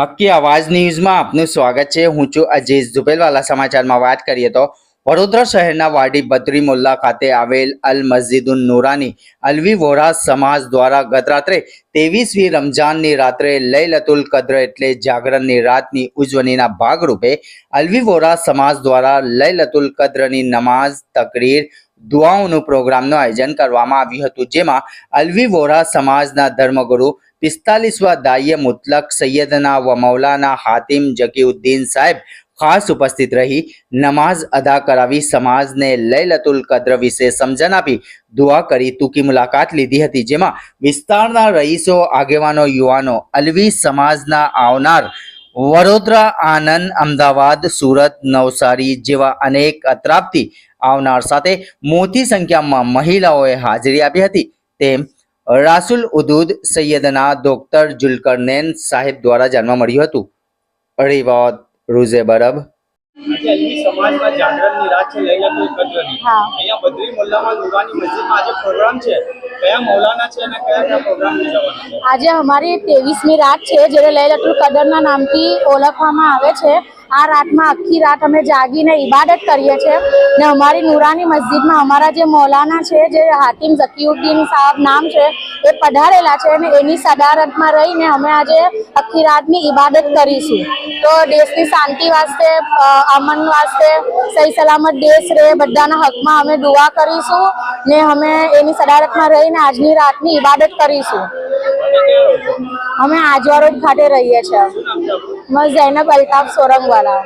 હક્કી અવાજ ન્યૂઝમાં આપનું સ્વાગત છે. હું છું અજીઝ ઝુબેલવાલા. સમાચારમાં વાત કરીએ તો વડોદરા શહેરના વાડી બદ્રી મુલ્લા ખાતે આવેલ અલ મસ્જિદુન નુરાની અલવી વોરા સમાજ દ્વારા ગત રાત્રે તેવીસમી રમજાનની રાત્રે લૈલતુલ કદ્ર એટલે જાગરણની રાતની ઉજવણીના ભાગરૂપે અલવી વોરા સમાજ દ્વારા લૈલતુલ કદ્રની નમાઝ, તકરીર દુઆઓનું પ્રોગ્રામનું આયોજન કરવામાં આવ્યું હતું, જેમાં અલવી વોરા સમાજના ધર્મગુરુ, પિસ્તાલીસવા દાઈએ મુતલક સૈયદના વ મૌલાના હાતિમ જકીઉદ્દીન સાહેબ ખાસ ઉપસ્થિત રહી, નમાઝ અદા કરાવી સમાજને લૈલતુલ કદ્ર વિશે સમજણ આપી, દુઆ કરી ટૂંકી મુલાકાત લીધી હતી, જેમાં વિસ્તારના રહીશો, આગેવાનો, યુવાનો અલવી સમાજના આવનાર વડોદરા આનંદ અમદાવાદ સુરત નવસારી જેવા અનેક અતરાપથી આવનાર સાથે મોટી સંખ્યામાં મહિલાઓએ હાજરી આપી હતી. તેમ રાસુલ ઉદૂદ સૈયદના ડોક્ટર જુલકરનેન સાહેબ દ્વારા જાણવા મળ્યું હતું. અડીવાદ રૂઝે બરબ. સમાજમાં જાગરણની રાત છે લૈલાતુલ કદ્રની હા. અહીંયા બદ્રી મોલ્લામાં નુરાની મસ્જિદમાં આજે પ્રોગ્રામ છે. આજે અમારી ત્રેવીસમી રાત છે જેને લૈલતુલ કદરના નામથી ઓળખવામાં આવે છે. આ રાતમાં આખી રાત અમે જાગીને ઈબાદત કરીએ છીએ ને અમારી નુરાની મસ્જિદમાં અમારા જે મૌલાના છે, જે હાતિમ ઝકીઉદ્દીન સાહેબ નામ છે, એ પધારેલા છે અને એની સદારતમાં રહીને અમે આજે આખી રાતની ઈબાદત કરીશું. તો દેશની શાંતિ વાસ્તે અમન વાસ્તે, સહી સલામત દેશ રહે, બધાના હકમાં અમે દુઆ કરીશું ને અમે એની સદારતમાં રહીને આજની રાતની ઈબાદત કરીશું. અમે આજવારોડ ખાતે રહીએ છીએ. મસ્ત જૈનબ અલ્તાફ સોરંગવાલા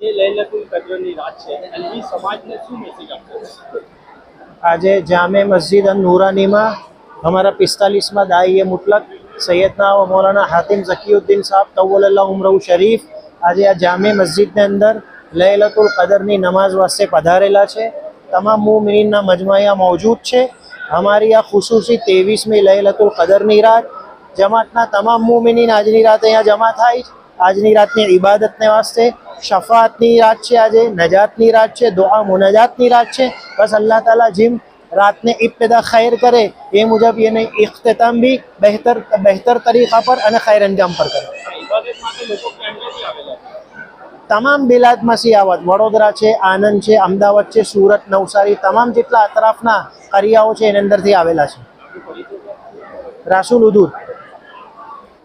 જે લૈલાતુલ કદ્રની રાત છે. અલમી સમાજને શું મેસેજ આપશે આજે જામે મસ્જિદ અન નૂરાનીમાં અમારા પિસ્તાલીસમાં દાઈએ મુતલક સૈયદના મૌલાના હાતિમ ઝકીઉદ્દીન સાહેબ તવલ્લા ઉમરઉ શરીફ આજે આ જામે મસ્જિદની અંદર લૈલતુલ કદરની નમાઝ વાસ્તે પધારેલા છે. તમામ મુમિનના મજમાયા મોજૂદ છે. અમારી આ ખુશુસી ત્રેવીસમી લૈલતુલ કદરની રાત જમાતના તમામ મુમિનીન આજની રાત અહીંયા જમા થાય છે. આજની રાતની ઇબાદતને વાસ્તે શફાતની રાત છે આજે, નજાતની રાત છે દુઆ મુનાજાતની રાત છે. બસ અલ્લાહ તાલા જીમ રાતને ઇબ્તદા ખૈર કરે એ મુજબ એને ઇખ્તિતામ બી બહેતર બહેતર તરીકા પર અને ખૈર અંજામ પર કરે. તમામ બિલાદમાં સિયાવત વડોદરા છે, આનંદ છે, અમદાવાદ છે, સુરત, નવસારી, તમામ જેટલા અતરાફના કરિયાઓ છે એની અંદરથી આવેલા છે. રાસુલ ઉદૂર.